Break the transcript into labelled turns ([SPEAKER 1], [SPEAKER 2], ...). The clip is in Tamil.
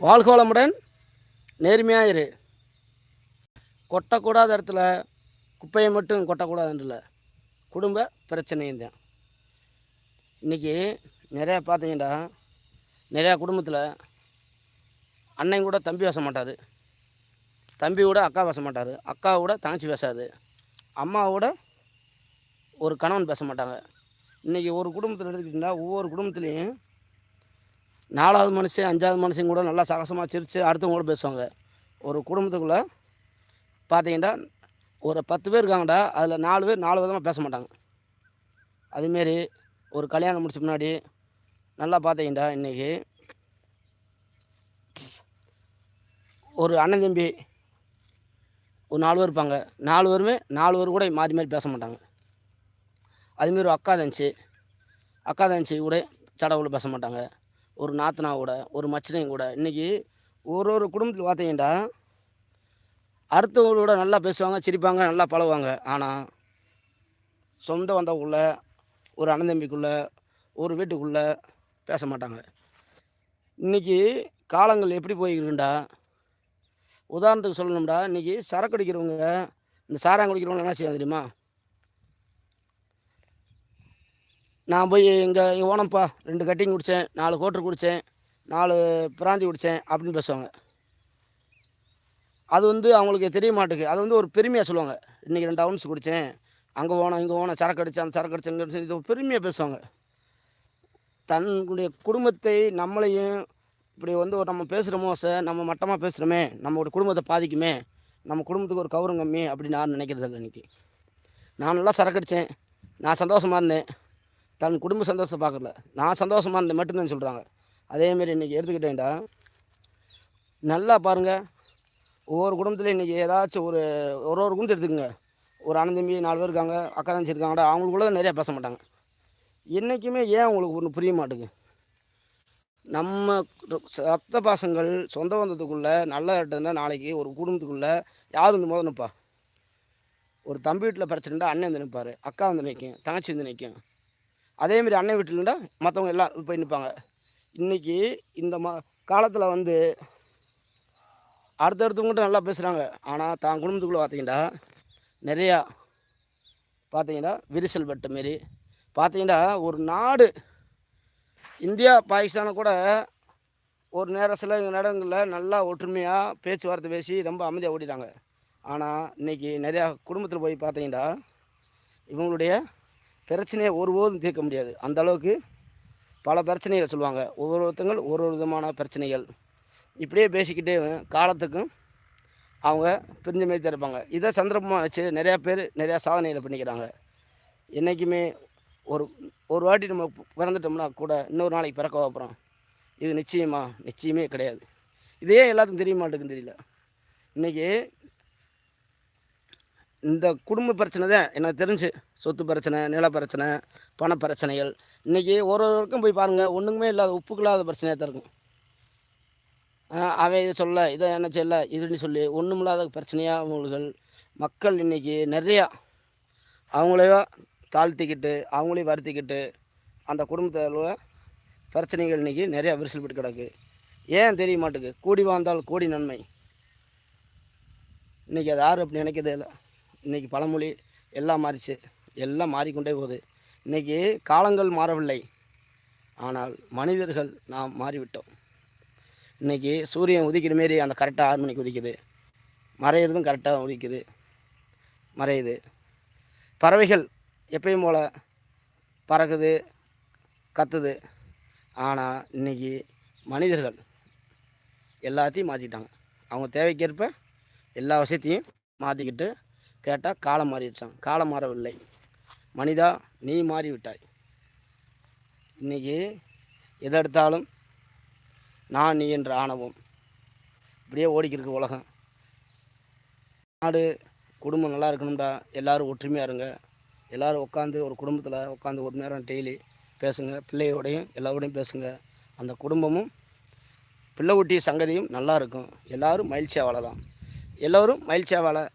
[SPEAKER 1] வாழ்கோளமுடன் நேர்மையாக இரு. கொட்டக்கூடாத இடத்துல குப்பையை மட்டும் கொட்டக்கூடாதுன்றல. குடும்ப பிரச்சனையும் தான். இன்றைக்கி நிறையா பார்த்தீங்கன்னா நிறையா குடும்பத்தில் அண்ணன் கூட தம்பி பேச மாட்டார். தம்பி கூட அக்கா பேச மாட்டார். அக்கா கூட தங்கச்சி பேசாது. அம்மா கூட ஒரு கணவன் பேச மாட்டாங்க. இன்றைக்கி ஒரு குடும்பத்தில் எடுத்துக்கிட்டிங்கன்னா ஒவ்வொரு குடும்பத்துலேயும் நாலாவது மனுஷன் அஞ்சாவது மனுஷன் கூட நல்லா சகசமாக சிரித்து அடுத்தவங்க கூட பேசுவாங்க. ஒரு குடும்பத்துக்குள்ளே பார்த்தீங்கன்னா ஒரு பத்து பேர் இருக்காங்கடா அதில் நாலு பேர் நாலு விதமாக பேச மாட்டாங்க. அதுமாரி ஒரு கல்யாணம் முடிச்ச முன்னாடி நல்லா பார்த்தீங்கன்னா இன்றைக்கி ஒரு அண்ணன் தம்பி ஒரு நாலு பேர் இருப்பாங்க. நாலு பேருமே நாலு பேர் கூட மாறி மாறி பேச மாட்டாங்க. அதுமாரி ஒரு அக்கா தங்கச்சி அக்கா தந்துச்சி கூட சடவுல பேச மாட்டாங்க. ஒரு நாத்தனா கூட ஒரு மச்சினையும் கூட. இன்றைக்கி ஒரு ஒரு குடும்பத்தில் பார்த்தீங்கன்னா அடுத்தவங்களோட நல்லா பேசுவாங்க சிரிப்பாங்க நல்லா பழகுவாங்க. ஆனால் சொந்த வந்தவங்களுக்குள்ள ஒரு அண்ணன் தம்பிக்குள்ளே ஒரு வீட்டுக்குள்ளே பேச மாட்டாங்க. இன்றைக்கி காலங்கள் எப்படி போயிருக்குண்டா உதாரணத்துக்கு சொல்லணும்டா இன்றைக்கி சரக்கு அடிக்கிறவங்க இந்த சாராயம் குடிக்கிறவங்க என்ன செய்ய தெரியுமா? நான் போய் இங்கே ஓனம்ப்பா ரெண்டு கட்டிங் குடித்தேன் நாலு கோட்ரு குடித்தேன் நாலு பிராந்தி குடித்தேன் அப்படின்னு பேசுவாங்க. அது வந்து அவங்களுக்கு தெரிய மாட்டேங்குது. அது வந்து ஒரு பெருமையாக சொல்லுவாங்க. இன்றைக்கி ரெண்டு அவுன்ஸ் குடித்தேன் அங்கே போனோம் இங்கே போனோம் சரக்கு அடித்தேன் அந்த சரக்கு அடித்தேன் இங்கே இது பெருமையாக பேசுவாங்க. தன்னுடைய குடும்பத்தை நம்மளையும் இப்படி வந்து ஒரு நம்ம பேசுகிறோமோ சார் நம்ம மட்டமாக பேசுகிறோமே நம்மளோட குடும்பத்தை பாதிக்குமே நம்ம குடும்பத்துக்கு ஒரு கௌரவம் கம்மி அப்படின்னு நான் நினைக்கிறது இல்லை இன்றைக்கி நான் நல்லா சரக்கு அடித்தேன் நான் சந்தோஷமாக இருந்தேன். தன் குடும்ப சந்தோஷத்தை பார்க்கல நான் சந்தோஷமாக இருந்தேன் மட்டும்தான் சொல்கிறாங்க அதேமாரி இன்றைக்கி எடுத்துக்கிட்டேன்டா. நல்லா பாருங்கள் ஒவ்வொரு குடும்பத்துலையும் இன்றைக்கி ஏதாச்சும் ஒரு ஒரு ஒரு குடும்பத்தை எடுத்துக்கோங்க. ஒரு அண்ணன் தம்பி நாலு பேர் இருக்காங்க அக்கா தங்கச்சி இருக்காங்கடா அவங்களுக்குள்ள தான் நிறையா பேச மாட்டாங்க. என்றைக்குமே ஏன் அவங்களுக்கு ஒன்று புரிய மாட்டேங்குது? நம்ம ரத்த பாசங்கள் சொந்த பந்தத்துக்குள்ளே நல்லா இருந்தால் நாளைக்கு ஒரு குடும்பத்துக்குள்ளே யார் வந்து முதல் நிற்பா ஒரு தம்பி வீட்டில் பிரச்சனைடா அண்ணன் வந்து நிற்பார் அக்கா வந்து நிற்கும் தங்கச்சி வந்து நிற்கும் அதேமாரி அண்ணன் வீட்டில்டா மற்றவங்க எல்லாம் போய் நிற்பாங்க இன்றைக்கி இந்த மா காலத்தில் வந்து அடுத்தடுத்தவங்ககிட்ட நல்லா பேசுகிறாங்க ஆனால் தான் குடும்பத்துக்குள்ளே பார்த்தீங்கன்னா நிறையா பார்த்தீங்கன்னா விரிசல் பட்ட மாரி பார்த்தீங்கன்னா ஒரு நாடு இந்தியா பாகிஸ்தானை கூட ஒரு நேரம் சில நேரங்களில் நல்லா ஒற்றுமையாக பேச்சுவார்த்தை பேசி ரொம்ப அமைதியாக ஓடிட்டாங்க. ஆனால் இன்றைக்கி நிறையா குடும்பத்தில் போய் பார்த்தீங்கன்னா இவங்களுடைய பிரச்சனையை ஒருபோதும் தீர்க்க முடியாது. அந்த அளவுக்கு பல பிரச்சனைகளை சொல்லுவாங்க. ஒவ்வொருத்தங்கள் ஒரு ஒரு விதமான பிரச்சனைகள். இப்படியே பேசிக்கிட்டே காலத்துக்கும் அவங்க பிரிஞ்ச மாதிரி தான் இருப்பாங்க. இதை சந்தர்ப்பமாக வச்சு நிறையா பேர் நிறையா சாதனைகளை பண்ணிக்கிறாங்க. என்றைக்குமே ஒரு ஒரு வாட்டி நம்ம பிறந்துட்டோம்னா கூட இன்னொரு நாளைக்கு பிறக்க போகிறோம் இது நிச்சயமா நிச்சயமே கிடையாது. இதே எல்லாத்துக்கும் தெரிய மாட்டேங்குன்னு தெரியல. இன்றைக்கி இந்த குடும்ப பிரச்சனை தான் எனக்கு தெரிஞ்சு சொத்து பிரச்சனை நில பிரச்சனை பண பிரச்சனைகள். இன்றைக்கி ஒரு ஒருவருக்கும் போய் பாருங்கள் ஒன்றுக்குமே இல்லாத உப்புக்கு இல்லாத பிரச்சனையாக தான் இருக்கும். அவன் இதை சொல்ல இதை என்ன செய்யல இதுன்னு சொல்லி ஒன்றுமில்லாத பிரச்சனையாக அவங்களுக்கு மக்கள் இன்றைக்கி நிறையா அவங்களையோ தாழ்த்திக்கிட்டு அவங்களையும் வருத்திக்கிட்டு அந்த குடும்பத்தில் பிரச்சனைகள் இன்றைக்கி நிறையா விரிசல் பட்டு கிடக்கு. ஏன் தெரிய மாட்டேங்குது? கூடி வாழ்ந்தால் கோடி நன்மை. இன்றைக்கி அது யாரும் அப்படி நினைக்கிறதே இல்லை. இன்றைக்கி பழமொழி எல்லாம் மாறிச்சு. எல்லாம் மாறிக்கொண்டே போகுது. இன்றைக்கி காலங்கள் மாறவில்லை. ஆனால் மனிதர்கள் நாம் மாறிவிட்டோம். இன்றைக்கி சூரியன் உதிக்கிற மாரி அந்த கரெக்டாக ஆறு மணிக்கு உதிக்குது. மறையிறதும் கரெக்டாக உதிக்குது. மறையுது. பறவைகள் எப்பயும் போல் பறக்குது கத்துது. ஆனால் இன்றைக்கி மனிதர்கள் எல்லாத்தையும் மாற்றிட்டாங்க அவங்க தேவைக்கேற்ப எல்லா விஷயத்தையும் மாற்றிக்கிட்டு கேட்டால் காலம் மாறிடுச்சான் காலம் மாறவில்லை. மனிதா நீ மாறிவிட்டாய். இன்றைக்கி எதை எடுத்தாலும் நான் நீ என்ற ஆணவம். இப்படியே ஓடிக்கிருக்கு உலகம். நாடு குடும்பம் நல்லா இருக்கணும்டா. எல்லோரும் ஒற்றுமையாக இருங்க. எல்லோரும் உட்காந்து ஒரு குடும்பத்தில் உட்காந்து ஒரு நேரம் டெய்லி பேசுங்க. பிள்ளையோடையும் எல்லாரோடையும் பேசுங்க. அந்த குடும்பமும் பிள்ளை ஊட்டிய சங்கதியும் நல்லா இருக்கும். எல்லோரும் மகிழ்ச்சியாக வாழலாம். எல்லோரும் மகிழ்ச்சியாக வாழ